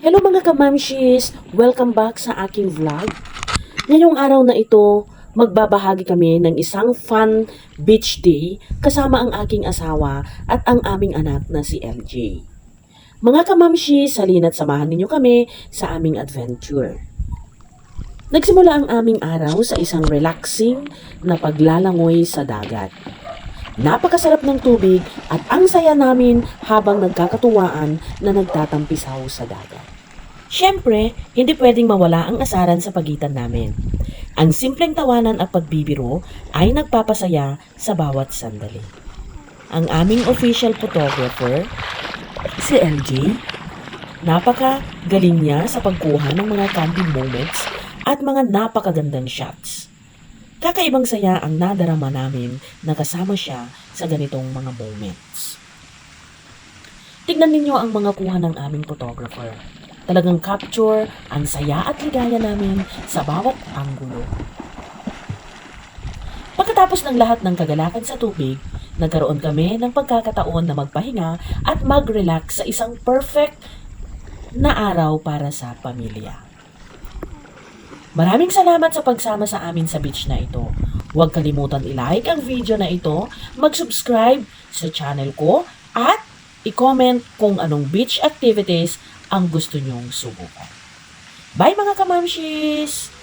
Hello mga kamamshis! Welcome back sa aking vlog. Ngayong araw na ito, magbabahagi kami ng isang fun beach day kasama ang aking asawa at ang aming anak na si LJ. Mga kamamshis, halina't samahan ninyo kami sa aming adventure. Nagsimula ang aming araw sa isang relaxing na paglalangoy sa dagat. Napakasarap ng tubig at ang saya namin habang nagkakatuwaan na nagtatampisaw sa dagat. Siyempre, hindi pwedeng mawala ang asaran sa pagitan namin. Ang simpleng tawanan at pagbibiro ay nagpapasaya sa bawat sandali. Ang aming official photographer, si LJ, napaka galing niya sa pagkuha ng mga candid moments at mga napakagandang shots. Kakaibang saya ang nadarama namin na kasama siya sa ganitong mga moments. Tignan ninyo ang mga kuha ng aming photographer. Talagang capture ang saya at ligaya namin sa bawat anggulo. Pagkatapos ng lahat ng kagalakan sa tubig, nagkaroon kami ng pagkakataon na magpahinga at mag-relax sa isang perfect na araw para sa pamilya. Maraming salamat sa pagsama sa amin sa beach na ito. Huwag kalimutan i-like ang video na ito, mag-subscribe sa channel ko, at i-comment kung anong beach activities ang gusto nyong subukan. Bye mga kamamshis!